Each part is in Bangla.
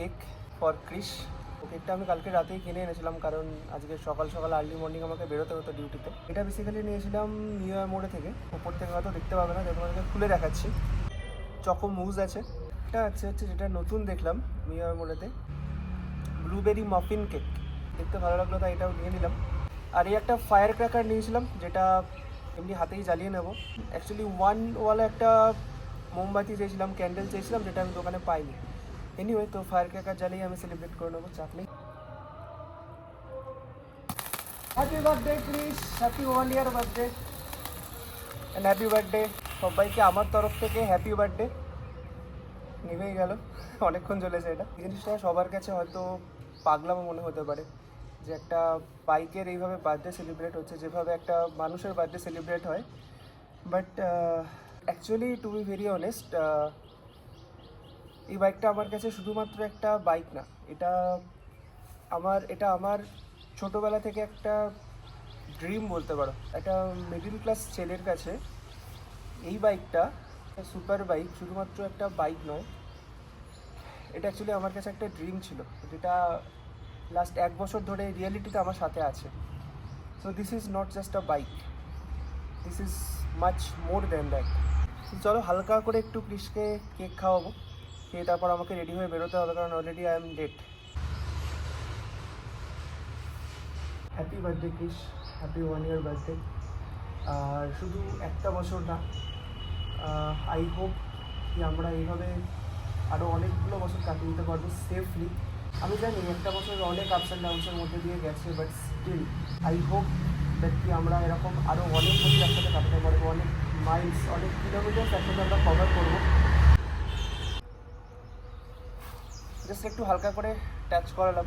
কেক ফর ক্রিস কেকটা আমি কালকে রাতেই কিনে এনেছিলাম, কারণ আজকে সকাল সকাল আর্লি মর্নিং আমাকে বেরোতে হতো ডিউটিতে এটা বেসিক্যালি নিয়েছিলাম নিউ ইয়ার মোড়ে থেকে। ওপর থেকে হয়তো দেখতে পাবে না তোমাদেরকে খুলে দেখাচ্ছি। চকো মুজ আছে। এটা আছে হচ্ছে যেটা নতুন দেখলাম নিউ ইয়ার মোড়েতে ব্লুবেরি মাফিন কেক দেখতে ভালো লাগল, তাই এটাও নিয়ে নিলাম। আর এই একটা ফায়ার ক্র্যাকার নিয়েছিলাম, যেটা এমনি হাতেই জ্বালিয়ে নেব। অ্যাকচুয়ালি ওয়ান ওয়ালা একটা মোমবাতি চেয়েছিলাম ক্যান্ডেল চেয়েছিলাম, যেটা আমি দোকানে পাইনি। এনিওয়ে তো ফায়ার ক্র্যাকার জ্বালিয়ে আমি সেলিব্রেট করে নেব, চাপ নেই। Happy birthday please happy one year birthday and happy birthday সবাইকে আমার তরফ থেকে হ্যাপি বার্থডে নিভেই গেল, অনেকক্ষণ চলেছে এটা। জিনিসটা সবার কাছে হয়তো পাগলামো মনে হতে পারে, যে একটা বাইকের এইভাবে বার্থডে সেলিব্রেট হচ্ছে, যেভাবে একটা মানুষের বার্থডে সেলিব্রেট হয়। But actually to be very honest এই বাইকটা আমার কাছে শুধুমাত্র একটা বাইক না, এটা আমার এটা আমার ছোটোবেলা থেকে একটা ড্রিম বলতে পারো। একটা মিডিল ক্লাস ছেলের কাছে এই বাইকটা সুপার বাইক শুধুমাত্র একটা বাইক নয়, এটা অ্যাকচুয়ালি আমার কাছে একটা ড্রিম ছিল, যেটা লাস্ট এক বছর ধরে রিয়েলিটিতে আমার সাথে আছে। So this is not just a bike this is much more than that চলো হালকা করে একটু ক্রিসকে কেক খাওয়াবো। খেয়ে তারপর আমাকে রেডি হয়ে বেরোতে হবে কারণ already I am late happy birthday kiss happy one year birthday আর শুধু একটা বছর না আই হোপ কি আমরা এইভাবে আরও অনেকগুলো বছর কাটিয়ে নিতে পারব সেফলি আমি জানি একটা বছর অনেক আপস অ্যান্ড ডাউনসের মধ্যে দিয়ে গেছে but still I hope that কি আমরা এরকম আরও অনেক বছর একসাথে কাটাতে পারব, অনেক মাইলস অনেক কিলোমিটার একসাথে আমরা কভার করব। জাস্ট একটু হালকা করে টাচ করালাম।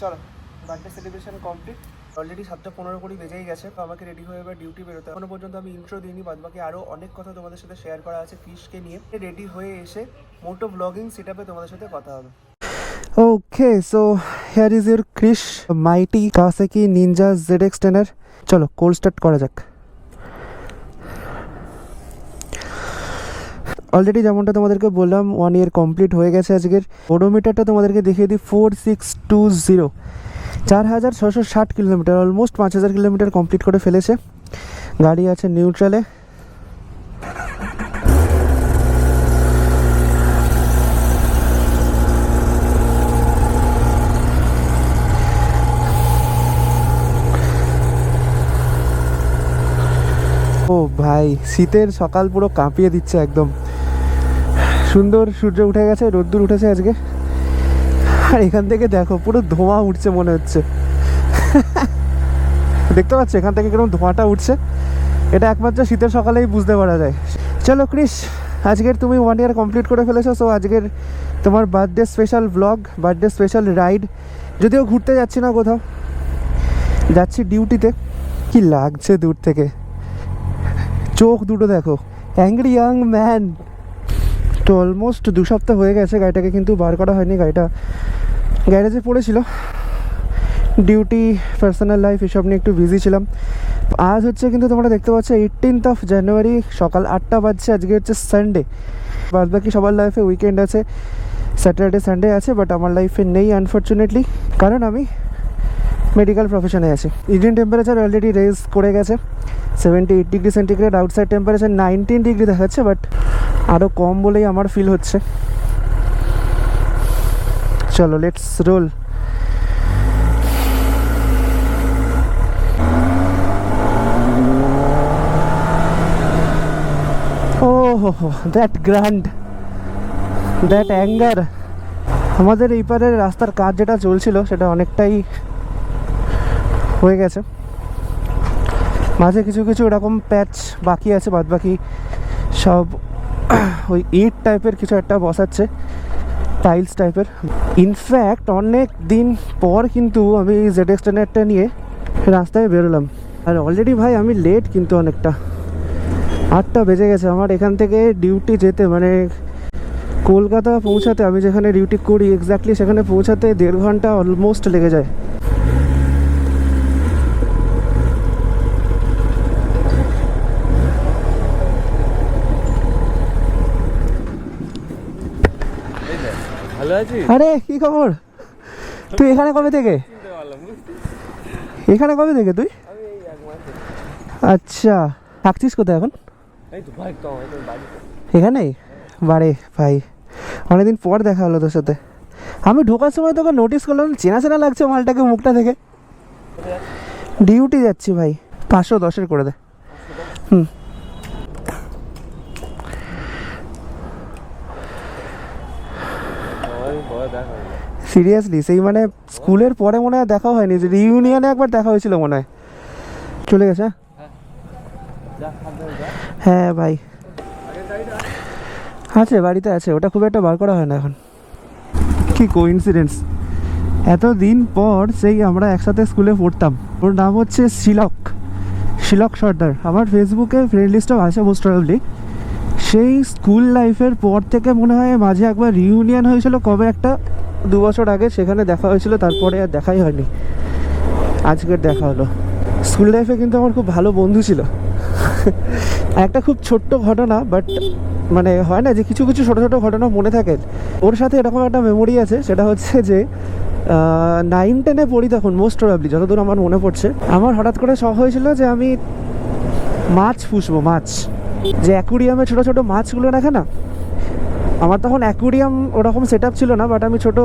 চলো বার্থডে সেলিব্রেশন কমপ্লিট অলরেডি সাতটা পনেরো কুড়ি বেজেই গেছে তো আমাকে রেডি হয়ে এবার ডিউটি বেরোতে। এখনও পর্যন্ত আমি ইন্ট্রো দিইনি বাদ বাকি আরও অনেক কথা তোমাদের সাথে শেয়ার করা আছে ফিশকে নিয়ে। রেডি হয়ে এসে মোটো ব্লগিং সেট তোমাদের সাথে কথা হবে। Okay, so here is your Krish Mighty Kawasaki Ninja ZX Tenor. চলো কোল্ড স্টার্ট করা যাক। অলরেডি যেমনটা তোমাদেরকে বললাম ওয়ান ইয়ার কমপ্লিট হয়ে গেছে আজকের। ওডোমিটারটা তোমাদেরকে দেখিয়ে দিই ফোর সিক্স টু জিরো চার হাজার ছশো ষাট কিলোমিটার অলমোস্ট পাঁচ হাজার কিলোমিটার কমপ্লিট করে ফেলেছে। গাড়ি আছে নিউট্রালে ও ভাই, শীতের সকাল পুরো কাঁপিয়ে দিচ্ছে একদম। সুন্দর সূর্য উঠে গেছে, রোদ্দুর উঠেছে আজকে। আর এখান থেকে দেখো, পুরো ধোঁয়া উঠছে মনে হচ্ছে। দেখতে পাচ্ছ, এখান থেকে কীরকম ধোঁয়াটা উঠছে। এটা একমাত্র শীতের সকালেই বুঝতে পারা যায়। চলো, ক্রিস, আজকের তুমি ওয়ান ইয়ার কমপ্লিট করে ফেলেছো সো আজকের তোমার birthday special blog birthday special ride যদিও ঘুরতে যাচ্ছি না কোথাও, যাচ্ছি ডিউটিতে কি লাগছে দূর থেকে। চোখ দুটো দেখো অ্যাংরি ইয়াং ম্যান তো অলমোস্ট দু সপ্তাহ হয়ে গেছে, গাড়িটাকে কিন্তু বার করা হয়নি, গাড়িটা গ্যারেজে পড়েছিল। ডিউটি পার্সোনাল লাইফ এসব নিয়ে একটু বিজি ছিলাম। আজ হচ্ছে কিন্তু তোমরা দেখতে পাচ্ছ এইটিনথ অফ জানুয়ারি সকাল আটটা বাজছে, আজকে হচ্ছে সানডে বাদ বাকি সবার লাইফে উইকেন্ড আছে স্যাটারডে সানডে আছে বাট আমার লাইফে নেই আনফর্চুনেটলি কারণ আমি মেডিকেল প্রফেশনে আছি। ইন্ডিয়ান টেম্পারেচার অলরেডি রেজ করে গেছে seventy eight degree centigrade outside temperature nineteen degree দেখাচ্ছে বাট আরও কম বলেই আমার ফিল হচ্ছে। চলো let's roll that grand that anger আমাদের এই পারের রাস্তার কাজ যেটা চলছিল, সেটা অনেকটাই হয়ে গেছে। মাঝে কিছু কিছু এরকম প্যাচ বাকি আছে বাদ বাকি সব ওই ইট টাইপের কিছু একটা বসাচ্ছে, টাইলস টাইপের। ইনফ্যাক্ট অনেক দিন পর কিন্তু আমি জেড এক্সটেনারটা নিয়ে রাস্তায় বেরোলাম। আর অলরেডি ভাই আমি লেট কিন্তু অনেকটা। আটটা বেজে গেছে। আমার এখান থেকে ডিউটি যেতে মানে কলকাতা পৌঁছাতে আমি যেখানে ডিউটি করি এক্স্যাক্টলি সেখানে পৌঁছাতে দেড় ঘণ্টা অলমোস্ট লেগে যায়। আরে কি খবর? তুই এখানে কবে থেকে? এখানে কবে থেকে তুই? আচ্ছা থাকছিস কোথায় এখন? এখানেই? বারে ভাই অনেকদিন পর দেখা হলো তোর সাথে। আমি ঢোকার সময় তোকে নোটিস করলাম চেনা চেনা লাগছে মালটাকে মুখটা দেখে। ডিউটি যাচ্ছি ভাই। পাঁচশো দশের করে দে। হুম আমারই পরে দেখা হলো সিরিয়াসলি সেই মানে স্কুলের পরে মনে হয় দেখা হয়নি, যে রিউনিয়নে একবার দেখা হয়েছিল মনে হয়। চলে গেছে হ্যাঁ? হ্যাঁ ভাই। আছে, বাড়িতে আছে, ওটা খুব একটা বার করা হয় না এখন। কি কোইন্সিডেন্স এত দিন পর সেই আমরা একসাথে স্কুলে পড়তাম। ওর নাম হচ্ছে শিলক শিলক সর্দার। আমার ফেসবুকে ফ্রেন্ড লিস্টও আছে মোস্ট প্রবাবলি সেই স্কুল লাইফের পর থেকে মনে হয় মাঝে একবার রিউনিয়ন হয়েছিল কবে একটা? দু বছর আগে সেখানে দেখা হয়েছিল, তারপরে আর দেখাই হয়নি। আজকের দেখা হলো। স্কুল লাইফে কিন্তু আমার খুব ভালো বন্ধু ছিল। একটা খুব ছোট্ট ঘটনা বাট মানে হয় না যে কিছু কিছু ছোটো ছোটো ঘটনা মনে থাকে। ওর সাথে এরকম একটা মেমোরি আছে, সেটা হচ্ছে যে নাইন টেনে পড়ি তখন মোস্ট প্রবাবলি যতদূর আমার মনে পড়ছে। আমার হঠাৎ করে শখ হয়েছিল যে আমি মাছ পুষবো, মাছ। যে অ্যাকুরিয়ামে ছোটো ছোটো মাছগুলো রাখে না আমার তখন অ্যাকুরিয়াম ওরকম সেট ছিল না বাট আমি ছোটো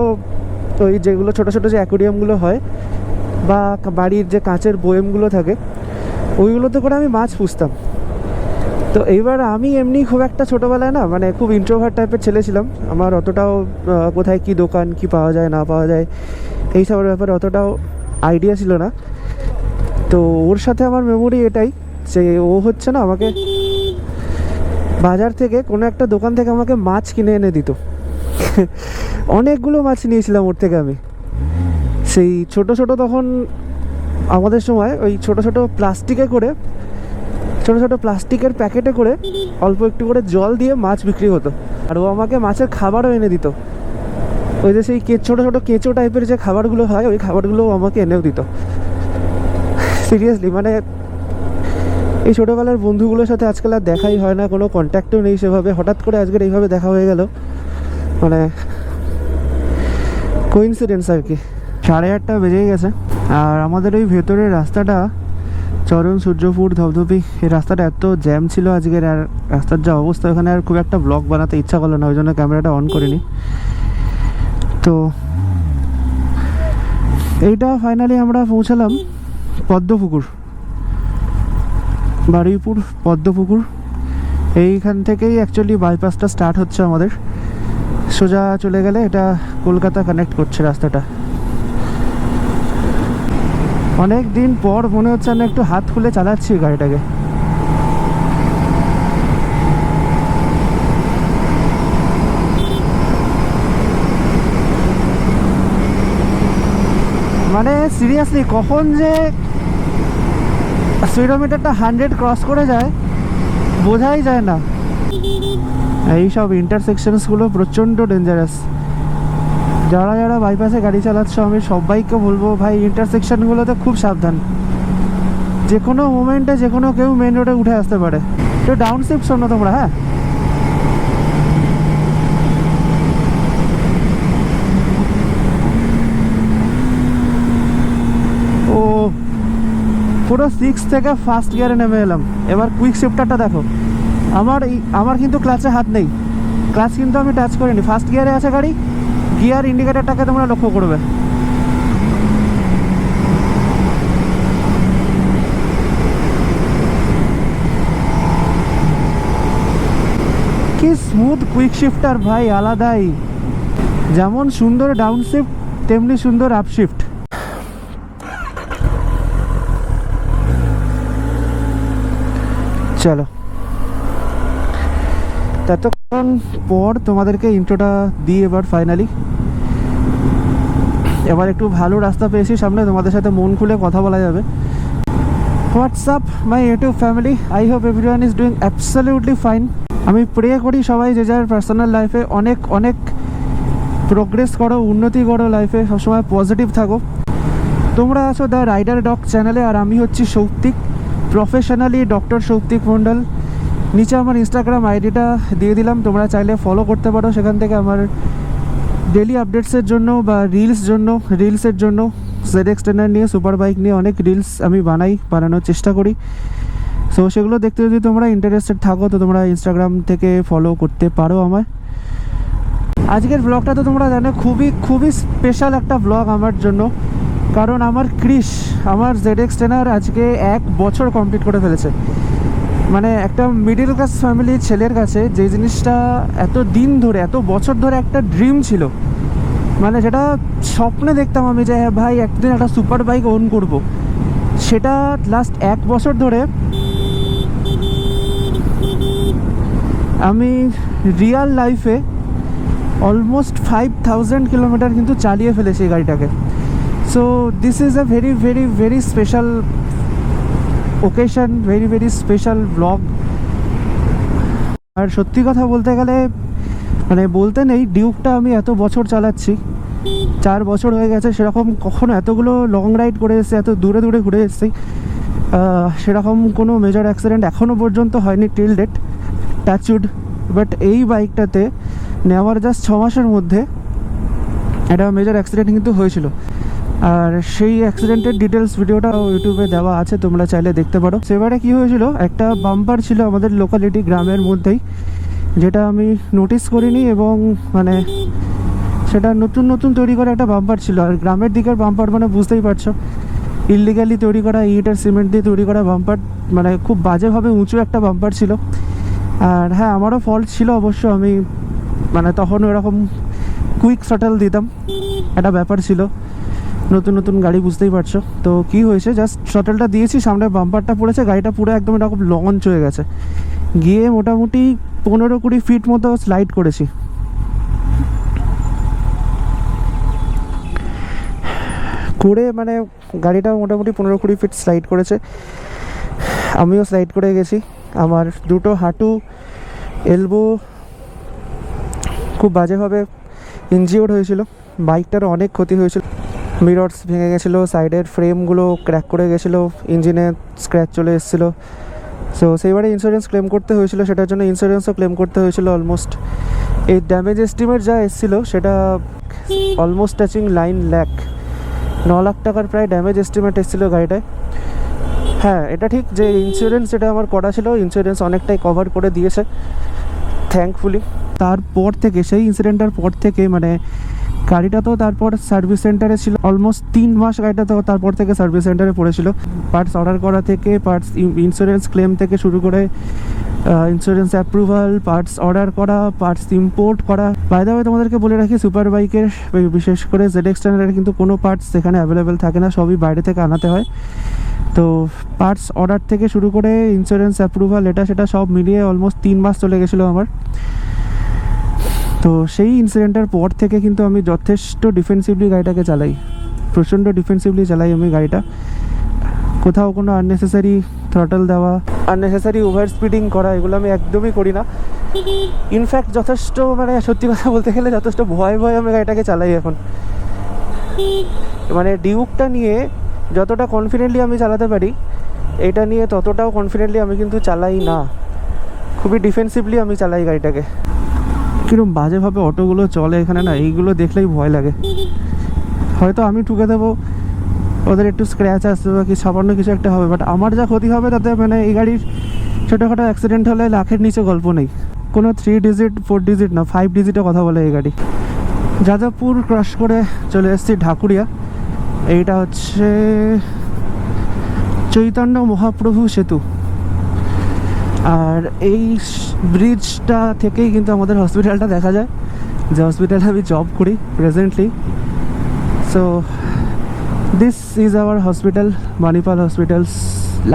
ওই যেগুলো ছোটো ছোটো যে অ্যাকুরিয়ামগুলো হয় বা বাড়ির যে কাঁচের বয়েমগুলো থাকে, ওইগুলোতে করে আমি মাছ পুষতাম। তো এইবার আমি এমনি খুব একটা ছোটোবেলায় না মানে খুব ইন্ট্রোভার টাইপের ছেলে ছিলাম। আমার অতটাও কোথায় কি দোকান, কি পাওয়া যায়, না পাওয়া যায় এইসবের ব্যাপারে অতটাও আইডিয়া ছিল না। তো ওর সাথে আমার মেমোরি এটাই যে ও হচ্ছে না আমাকে বাজার থেকে কোনো একটা দোকান থেকে আমাকে মাছ কিনে এনে দিত। অনেকগুলো মাছ নিয়েছিলাম ওর থেকে আমি। সেই ছোট ছোট তখন আমাদের সময় ওই ছোট ছোট প্লাস্টিকে করে, ছোট ছোট প্লাস্টিকের প্যাকেটে করে অল্প একটু করে জল দিয়ে মাছ বিক্রি হতো। আর ও আমাকে মাছের খাবারও এনে দিত। ওই যে সেই ছোটো ছোটো কেঁচো টাইপের যে খাবারগুলো হয়, ওই খাবারগুলো আমাকে এনেও দিত। সিরিয়াসলি মানে এই ছোটোবেলার বন্ধুগুলোর সাথে আজকাল আর দেখাই হয় না, কোনো কন্ট্যাক্টও নেই সেভাবে। হঠাৎ করে আজকের এইভাবে দেখা হয়ে গেল। মানে কোইন্সিডেন্স আর কি। সাড়ে আটটা বেজেই গেছে। আর আমাদের ওই ভেতরের রাস্তাটা, চরণ, সূর্যপুর, ধবধবি, এই রাস্তাটা এত জ্যাম ছিল আজকের, আর রাস্তার যা অবস্থা ওখানে আর খুব একটা ব্লগ বানাতে ইচ্ছা করল না, ওই জন্য ক্যামেরাটা অন করিনি। তো এইটা ফাইনালি আমরা পৌঁছালাম পদ্মপুকুর। বারুইপুর, পদ্মপুকুর। এইখান থেকেই অ্যাকচুয়ালি বাইপাসটা স্টার্ট হচ্ছে আমাদের। সোজা চলে গেলে এটা কলকাতা কানেক্ট করছে রাস্তাটা। অনেক দিন পর মনে হচ্ছে আমি একটু হাত খুলে চালাচ্ছি গাড়িটাকে। মানে সিরিয়াসলি কখন যে স্পিডোমিটারটা হান্ড্রেড ক্রস করে যায়, বোঝাই যায় না। এইসব ইন্টারসেকশনসগুলো প্রচণ্ড ডেঞ্জারাস যারা যারা বাইপাসে গাড়ি চালাচ্ছ, আমি সবাইকে বলব, ভাই ইন্টারসেকশনগুলোতে খুব সাবধান। যে কোনো মোমেন্টে যে কোনো কেউ মেন রোডে উঠে আসতে পারে। তো ডাউন শিফট শোনো তোমরা হ্যাঁ ও পুরো সিক্স থেকে ফার্স্ট গিয়ারে নেমে এলাম। এবার কুইক শিফটারটা দেখো। আমার আমার কিন্তু ক্লাচে হাত নেই। ক্লাচ কিন্তু আমি টাচ করিনি। ফার্স্ট গিয়ারে আছে গাড়ি। গিয়ার ইন্ডিকেটারটাকে তোমরা লক্ষ্য করবে। কি স্মুথ কুইক শিফটার ভাই, আলাদাই। যেমন সুন্দর ডাউন শিফট তেমনি সুন্দর আপ চলো। ততক্ষণ পর তোমাদেরকে ইন্ট্রোটা দিই এবার ফাইনালি এবার একটু ভালো রাস্তা পেয়েছি সামনে, তোমাদের সাথে মন খুলে কথা বলা যাবে। What's up my YouTube family I hope everyone is doing absolutely fine আমি প্রে করি সবাই যে যার পার্সোনাল লাইফে অনেক অনেক প্রোগ্রেস করো, উন্নতি করো লাইফে সবসময় পজিটিভ থাকো। তোমরা আছো দ্য রাইডার ডগ চ্যানেলে আর আমি হচ্ছি সৌক্তিক প্রফেশনালি ডক্টর সৌক্তিক মণ্ডল। নিচে আমার ইনস্টাগ্রাম আইডিটা দিয়ে দিলাম, তোমরা চাইলে ফলো করতে পারো। সেখান থেকে আমার ডেলি আপডেটসের জন্য বা রিলস জন্য রিলসের জন্য জেড এক্সটেন্ডার নিয়ে সুপার বাইক নিয়ে অনেক রিলস আমি বানাই, বানানোর চেষ্টা করি। সো সেগুলো দেখতে যদি তোমরা ইন্টারেস্টেড থাকো, তো তোমরা ইনস্টাগ্রাম থেকে ফলো করতে পারো আমায়। আজকের ব্লগটা তো তোমরা জানো, খুবই খুবই স্পেশাল একটা ব্লগ আমার জন্য। কারণ আমার ক্রিশ, আমার জেড এক্স টেনার আজকে এক বছর কমপ্লিট করে ফেলেছে। মানে একটা মিডিল ক্লাস ফ্যামিলির ছেলের কাছে যে জিনিসটা এত দিন ধরে, এত বছর ধরে একটা ড্রিম ছিল মানে যেটা স্বপ্নে দেখতাম আমি যে হ্যাঁ ভাই, একদিন একটা সুপার বাইক ওন করব। সেটা লাস্ট এক বছর ধরে আমি রিয়াল লাইফে অলমোস্ট ফাইভ থাউজেন্ড কিলোমিটার কিন্তু চালিয়ে ফেলেছি গাড়িটাকে। So this is a very very very special occasion very very special blog আর সত্যি কথা বলতে গেলে মানে বলতে নেই ডিউকটা আমি এত বছর চালাচ্ছি। চার বছর হয়ে গেছে, সেরকম কখনো এতগুলো লং রাইড করে এসেছি, এত দূরে দূরে ঘুরে এসেছি। সেরকম কোনো মেজর অ্যাক্সিডেন্ট এখনও পর্যন্ত হয়নি টিল ডেট টাচুড বাট এই বাইকটাতে নেওয়ার জাস্ট ছ মাসের মধ্যে, একটা মেজর অ্যাক্সিডেন্ট কিন্তু হয়েছিল। আর সেই অ্যাক্সিডেন্টের ডিটেলস ভিডিওটা ইউটিউবে দেওয়া আছে, তোমরা চাইলে দেখতে পারো। সেবারে কি হয়েছিল, একটা বাম্পার ছিল আমাদের লোকালিটি গ্রামের মধ্যেই, যেটা আমি নোটিস করিনি এবং মানে সেটা নতুন নতুন তৈরি করা একটা বাম্পার ছিল। আর গ্রামের দিকের বাম্পার মানে বুঝতেই পারছ ইলিগালি তৈরি করা ইট আর সিমেন্ট দিয়ে তৈরি করা বাম্পার মানে খুব বাজেভাবে উঁচু একটা বাম্পার ছিল। আর হ্যাঁ আমারও ফল্ট ছিল অবশ্য, আমি মানে তখন এরকম কুইক শাটল দিতাম, একটা ব্যাপার ছিল। নতুন নতুন গাড়ি বুঝতেই পারছ। তো কি হয়েছে? জাস্ট শাটলটা দিয়েছি, সামনে বাম্পারটা পড়েছে, গাড়িটা পুরো একদম এরকম লঞ্চ হয়ে গেছে। গিয়ে মোটামুটি পনেরো কুড়ি ফিট মতো স্লাইড করেছি। করে মানে গাড়িটা মোটামুটি পনেরো কুড়ি ফিট স্লাইড করেছে। আমিও স্লাইড করে গেছি। আমার দুটো হাঁটু এলবো খুব বাজেভাবে ইনজিওর্ড হয়েছিল। বাইকটার অনেক ক্ষতি হয়েছিল। মিরর্স ভেঙে গেছিল, সাইডের ফ্রেমগুলো ক্র্যাক করে গেছিল, ইঞ্জিনে স্ক্র্যাচ চলে এসেছিল। সো সেইবারে ইন্স্যুরেন্স ক্লেম করতে হয়েছিল, সেটার জন্য ইন্স্যুরেন্সও ক্লেম করতে হয়েছিল অলমোস্ট এই ড্যামেজ এস্টিমেট যা এসেছিল, সেটা অলমোস্ট টাচিং লাইন ল্যাক ন লাখ টাকার প্রায় ড্যামেজ এস্টিমেট এসেছিল গাড়িটায়। হ্যাঁ এটা ঠিক যে ইন্স্যুরেন্স যেটা আমার করা ছিল ইন্স্যুরেন্স অনেকটাই কভার করে দিয়েছে থ্যাঙ্কফুলি তারপর থেকে, সেই ইনসিডেন্টটার পর থেকে মানে গাড়িটা তো তারপর সার্ভিস সেন্টারে ছিল। অলমোস্ট তিন মাস গাড়িটা তো তারপর থেকে সার্ভিস সেন্টারে পড়েছিল। পার্টস অর্ডার করা থেকে পার্টস ইন্স্যুরেন্স ক্লেম থেকে শুরু করে ইন্স্যুরেন্স অ্যাপ্রুভাল পার্টস অর্ডার করা পার্টস ইম্পোর্ট করা। বাইরে তোমাদেরকে বলে রাখি সুপার বাইকের বিশেষ করে জেড এক্সটেন্ডারের কিন্তু কোনো পার্টস সেখানে অ্যাভেলেবেল থাকে না, সবই বাইরে থেকে আনাতে হয়। তো পার্টস অর্ডার থেকে শুরু করে ইন্স্যুরেন্স অ্যাপ্রুভাল এটা সেটা সব মিলিয়ে অলমোস্ট তিন মাস চলে গেছিল আমার। তো সেই ইনসিডেন্টের পর থেকে কিন্তু আমি যথেষ্ট ডিফেন্সিভলি গাড়িটাকে চালাই। প্রচণ্ড ডিফেন্সিভলি চালাই আমি গাড়িটা। কোথাও কোনো আননেসেসারি থ্রটল দেওয়া আননেসেসারি ওভার স্পিডিং করা, এগুলো আমি একদমই করি না। ইনফ্যাক্ট যথেষ্ট মানে সত্যি কথা বলতে গেলে যথেষ্ট ভয় ভয় আমি গাড়িটাকে চালাই এখন। মানে ডিউকটা নিয়ে যতটা কনফিডেন্টলি আমি চালাতে পারি, এটা নিয়ে ততটাও কনফিডেন্টলি আমি কিন্তু চালাই না। খুবই ডিফেন্সিভলি আমি চালাই গাড়িটাকে। কিরম বাজেভাবে অটোগুলো চলে এখানে না, এইগুলো দেখলেই ভয় লাগে। হয়তো আমি ঠুকে দেবো, ওদের একটু স্ক্র্যাচ আসবে বা কি, সামান্য কিছু একটা হবে বাট আমার যা ক্ষতি হবে তাতে মানে এই গাড়ির ছোটোখাটো অ্যাক্সিডেন্ট হলে লাখের নিচে গল্প নেই। কোনো থ্রি ডিজিট ফোর ডিজিট না ফাইভ ডিজিটে কথা বলে এই গাড়ি। যাদবপুর ক্রস করে চলে এসেছি ঢাকুরিয়া। এইটা হচ্ছে চৈতন্য মহাপ্রভু সেতু। এই ব্রিজটা থেকেই কিন্তু আমাদের হসপিটালটা দেখা যায়। যে হসপিটালে আমি জব করি presently so this is our hospital Manipal hospitals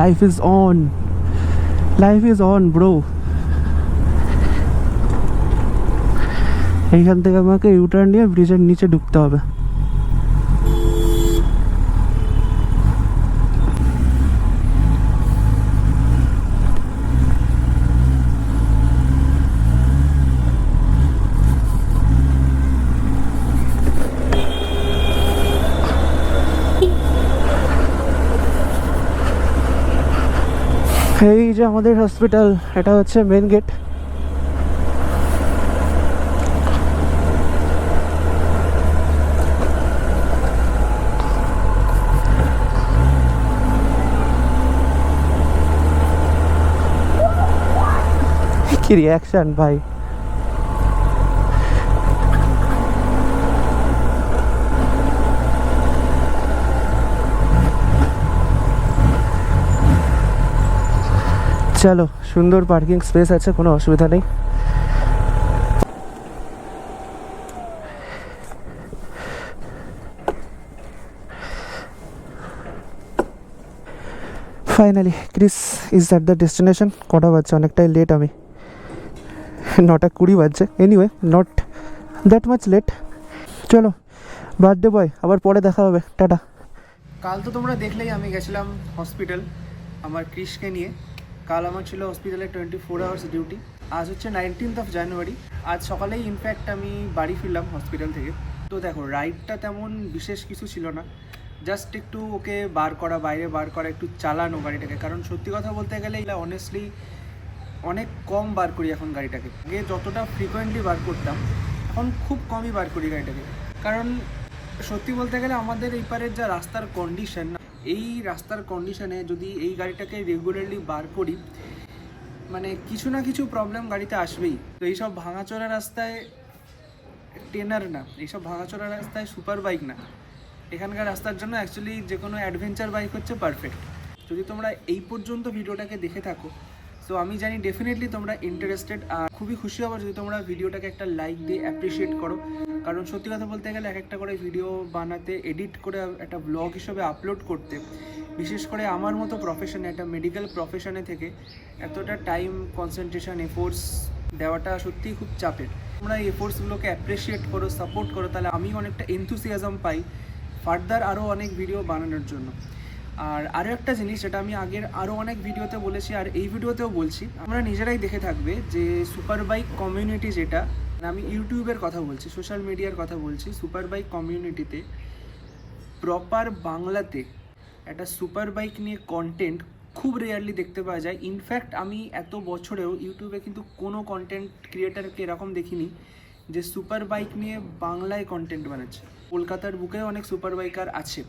life is on life is on bro এইখান থেকে আমাকে ইউটার্ন নিয়ে ব্রিজের নিচে ঢুকতে হবে। এই যে আমাদের হসপিটাল এটা হচ্ছে মেন গেট কি রিয়াকশন ভাই? চলো, সুন্দর পার্কিং স্পেস আছে, কোনো অসুবিধা নেই। Finally Chris is that the destination কটা বাজছে? অনেকটাই লেট আমি। নটা কুড়ি বাজছে। Anyway not that much late চলো বার্থডে বয় আবার পরে দেখা হবে। টাটা। কাল তো তোমরা দেখলেই আমি গেছিলাম হসপিটাল আমার ক্রিসকে নিয়ে। কাল আমার ছিল হসপিটালে টোয়েন্টি ফোর আওয়ার্স ডিউটি আজ হচ্ছে নাইনটিন্থ অফ জানুয়ারি আজ সকালেই ইনফ্যাক্ট আমি বাড়ি ফিরলাম হসপিটাল থেকে। তো দেখো রাইডটা তেমন বিশেষ কিছু ছিল না। জাস্ট একটু ওকে বার করা, বাইরে বার করা, একটু চালানো গাড়িটাকে। কারণ সত্যি কথা বলতে গেলে এটা অনেস্টলি অনেক কম বার করি এখন গাড়িটাকে। আগে যতটা ফ্রিকোয়েন্টলি বার করতাম, এখন খুব কমই বার করি গাড়িটাকে। কারণ সত্যি বলতে গেলে আমাদের এই পারের যা রাস্তার কন্ডিশন এই রাস্তার কন্ডিশনে যদি এই গাড়িটাকে রেগুলারলি বার করি মানে কিছু না কিছু প্রবলেম গাড়িতে আসবেই। তো এইসব ভাঙাচোরা রাস্তায় টেনার না, এইসব ভাঙাচোরা রাস্তায় সুপার বাইক না। এখানকার রাস্তার জন্য অ্যাকচুয়ালি যে কোনো অ্যাডভেঞ্চার বাইক হচ্ছে পারফেক্ট যদি তোমরা এই পর্যন্ত ভিডিওটাকে দেখে থাকো সো আমি জানি ডেফিনেটলি তোমরা ইন্টারেস্টেড আর খুবই খুশি হব যদি তোমরা ভিডিওটাকে একটা লাইক দিয়ে অ্যাপ্রিসিয়েট করো। কারণ সত্যি কথা বলতে গেলে এক একটা করে ভিডিও বানাতে এডিট করে একটা ব্লগ হিসেবে আপলোড করতে, বিশেষ করে আমার মতো প্রফেশনে একটা মেডিকেল প্রফেশনে থেকে এতটা টাইম কনসেন্ট্রেশন এফোর্টস দেওয়াটা সত্যিই খুব চাপের। তোমরা এই এফোর্টসগুলোকে অ্যাপ্রিসিয়েট করো সাপোর্ট করো, তাহলে আমি অনেকটা এনথুসিয়াজম পাই ফার্দার আরও অনেক ভিডিও বানানোর জন্য। আর আরও একটা জিনিস যেটা আমি আগের আরও অনেক ভিডিওতে বলেছি আর এই ভিডিওতেও বলছি আমরা নিজেরাই দেখে থাকবে যে সুপার বাইক কমিউনিটি যেটা আমি ইউটিউবের কথা বলছি সোশ্যাল মিডিয়ার কথা বলছি সুপার বাইক কমিউনিটিতে প্রপার বাংলাতে একটা সুপার বাইক নিয়ে কন্টেন্ট খুব রেয়ারলি দেখতে পাওয়া যায়। ইনফ্যাক্ট আমি এত বছরেও ইউটিউবে কিন্তু কোনো কন্টেন্ট ক্রিয়েটারকে এরকম দেখিনি যে সুপার বাইক নিয়ে বাংলায় কন্টেন্ট বানাচ্ছে। কলকাতার বুকেও অনেক সুপার বাইকার আছে।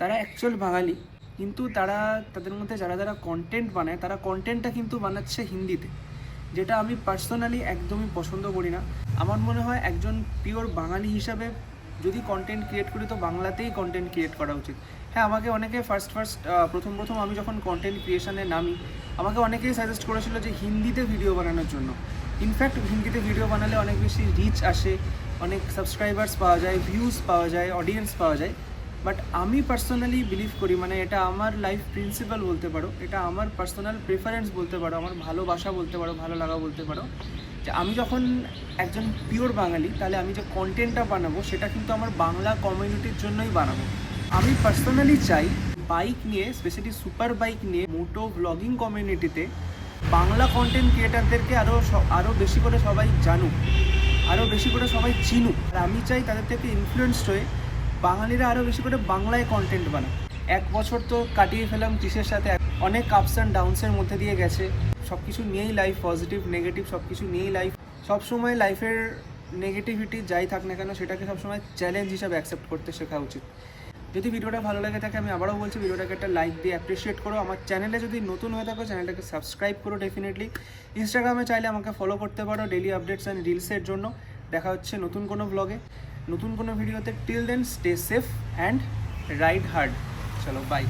তারা অ্যাকচুয়াল বাঙালি। কিন্তু তারা, তাদের মধ্যে যারা যারা কন্টেন্ট বানায়, তারা কন্টেন্টটা কিন্তু বানাচ্ছে হিন্দিতে। যেটা আমি পার্সোনালি একদমই পছন্দ করি না। আমার মনে হয় একজন পিওর বাঙালি হিসাবে যদি কন্টেন্ট ক্রিয়েট করি, তো বাংলাতেই কন্টেন্ট ক্রিয়েট করা উচিত। হ্যাঁ আমাকে অনেকে ফার্স্ট ফার্স্ট প্রথম প্রথম আমি যখন কন্টেন্ট ক্রিয়েশনে নামি, আমাকে অনেকেই সাজেস্ট করেছিল যে হিন্দিতে ভিডিও বানানোর জন্য। ইনফ্যাক্ট হিন্দিতে ভিডিও বানালে অনেক বেশি রিচ আসে, অনেক সাবস্ক্রাইবার্স পাওয়া যায় ভিউজ পাওয়া যায় অডিয়েন্স পাওয়া যায়। বাট আমি পার্সোনালি বিলিভ করি মানে এটা আমার লাইফ প্রিন্সিপাল বলতে পারো, এটা আমার পার্সোনাল প্রেফারেন্স বলতে পারো, আমার ভালোবাসা বলতে পারো, ভালো লাগা বলতে পারো, যে আমি যখন একজন পিওর বাঙালি, তাহলে আমি যে কন্টেন্টটা বানাবো, সেটা কিন্তু আমার বাংলা কমিউনিটির জন্যই বানাবো। আমি পার্সোনালি চাই বাইক নিয়ে স্পেশালি সুপার বাইক নিয়ে, মোটো ব্লগিং কমিউনিটিতে বাংলা কন্টেন্ট ক্রিয়েটারদেরকে আরও আরও বেশি করে সবাই জানুক আরও বেশি করে সবাই চিনুক। আর আমি চাই তাদের থেকে ইনফ্লুয়েন্সড হয়ে বাঙালিরা আরও বেশি করে বাংলায় কন্টেন্ট বানাক এক বছর তো কাটিয়ে ফেলাম ত্রিশের সাথে? অনেক আপস অ্যান্ড ডাউনসের মধ্যে দিয়ে গেছে। সব কিছু নিয়েই লাইফ পজিটিভ নেগেটিভ সব কিছু নিয়েই লাইফ সবসময় লাইফের নেগেটিভিটি যাই থাক না কেন, সেটাকে সবসময় চ্যালেঞ্জ হিসাবে অ্যাকসেপ্ট করতে শেখা উচিত। যদি ভিডিওটা ভালো লাগে থাকে, আমি আবারও বলছি, ভিডিওটাকে একটা লাইক দিয়ে অ্যাপ্রিসিয়েট করো। আমার চ্যানেলে যদি নতুন হয়ে থাকো চ্যানেলটাকে সাবস্ক্রাইব করো ডেফিনেটলি ইনস্টাগ্রামে চাইলে আমাকে ফলো করতে পারো ডেলি আপডেটস অ্যান্ড রিলসের জন্য। দেখা হচ্ছে নতুন কোনো ব্লগে নতুন কোনো ভিডিওতে till then stay safe and ride hard চলো বাই